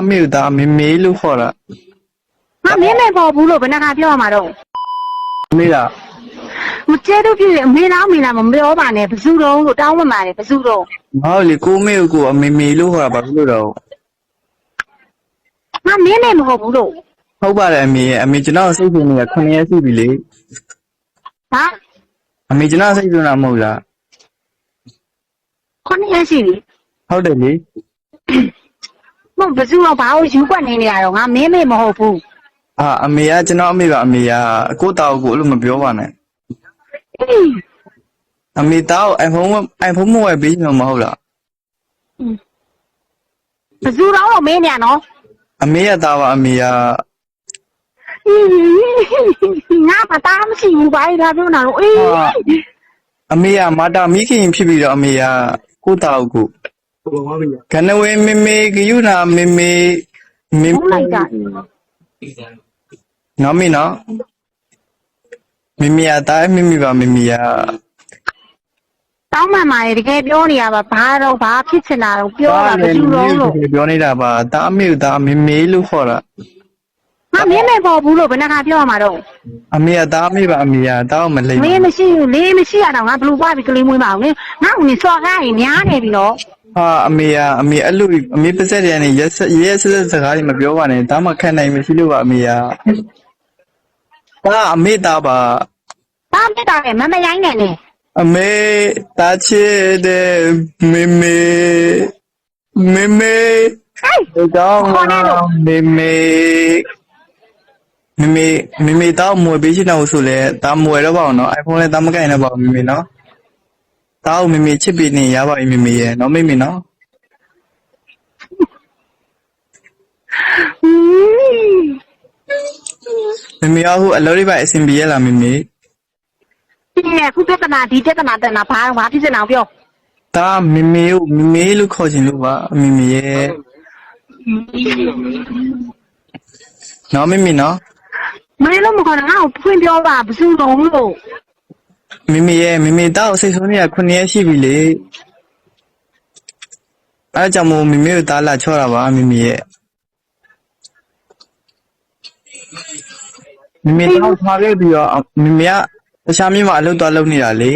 အမေကမေမေလို့ခေါ်တာငါမင်းမေပေါ်ဘူးလို့ဘယ်နှခါပြောရမှာတော့အမေလားမကျဲတော့ပြည့်အမေလားအမေလားမပြောပါနဲ့ဘယ်သူတော့လို့တောင်းမှမှာတယ်ဘယ်သူတော့မဟုတ်လေကိုမေကိုအမေမေလို့ခေါ်တာဘာဖြစ်လို့တော့ငါမင်းမေမဟုတ်ဘူးလို့ဟုတ်ပါတယ်အမေရဲ့အမေကျွန်တော်စိတ်ဖြင်းနေတာ9ရက်ရှိပြီလေဟာအမေကျွန်တော်စိတ်ဖြင်းတာမဟုတ်လားခုနှစ်ရက်ရှိပြီဟုတ်တယ်လေမ ဟုတ်ဘယ်သူတော့ဘာလို့ယူွက်နေနေရတော့ငါမင်းမေမဟုတ်ဘူးအာအမေကကျွန်တော်အမေပါအမေကကိုတောက်ကိုအဲ့လိုမပြောပါနဲ့အေးအမေတောက် iPhone iPhone မဝယ်ပေးချင်မှာမဟုတ်လားဘယ်သူတော့လို့မင်းညာနော်အမေရသားပါအမေကငါမသားမရှိဘူးဘာလို့ဒါပြောနေတာလို့အေးအမေကမာတာမိခင်ဖြစ်ပြီးတော့အမေကကိုတောက်ကို ကနဝေမေမေဂယုနာမေမေမေဟုတ်လိုက်တာနော်မင်းနော်မေမေကတားမေမေပါမေမေကတောင်းမှမှာတကယ်ပြောနေရပါဘာတော့ဘာဖြစ်ချင်တာတော့ပြောတာဘယ်သူတော့လို့ပြောနေတာပါတားအမေကတားမေမေလို့ခေါ်တာငါမင်းမေပေါ်ဘူးလို့ဘယ်နှခါပြောရမှာတော့အမေကတားအမေပါအမေကတားမလိမ့်မင်းမရှိဘူးလေးမရှိရတော့ငါဘလူပွားပြီးကလေးမွေးမအောင်လေငါ့ဦးနေစော်ကားရင်များနေပြီနော် ဟာအမေကအမေအဲ့လိုအမေပါစက်တယ်ကနေရက်ရက်ဆက်ဆက်စကားတွေမပြောပါနဲ့ဒါမှခံနိုင်မရှိလို့ပါအမေကဒါအမေတားပါတာမြတ်တာလေမမရိုင်းနဲ့နဲ့အမေတားချစ်တဲ့မေမေမေမေဟဲ့ဒီတော့မေမေမေမေမေမေတောက်မွေပေးချင်တော့ဆိုလဲတာမွေတော့ပါအောင်နော် iPhone နဲ့တာမကင်တော့ပါဘူးမေမေနော် တောက်မေမေချစ်ပြီးနေရပါပြီမေမေရဲ့နော်မေမေနော်ဟင်းမေမေအခုအလုပ်တွေပါအဆင်ပြေရလားမေမေဒီနေ့ခုပြဿနာဒီပြဿနာတက်နာဘာဘာဖြစ်စင်အောင်ပြောဒါမေမေကိုမေမေလို့ခေါ်ချင်လို့ပါမေမေရဲ့နော်မေမေနော်မင်းလုံးမခေါ်ငါ့ကိုဖွင့်ပြောပါဘယ်သူတော့လို့ မေမေရဲ့မေမေတောက်စိတ်ဆိုးနေတာ9ရက်ရှိပြီလေအဲကြောင့်မို့မေမေကိုတားလာချော့တာပါမေမေရဲ့မေမေတောက်ထားခဲ့ပြီးတော့မေမေကတခြားမြို့မှာအလုပ်သွားလုပ်နေတာလေ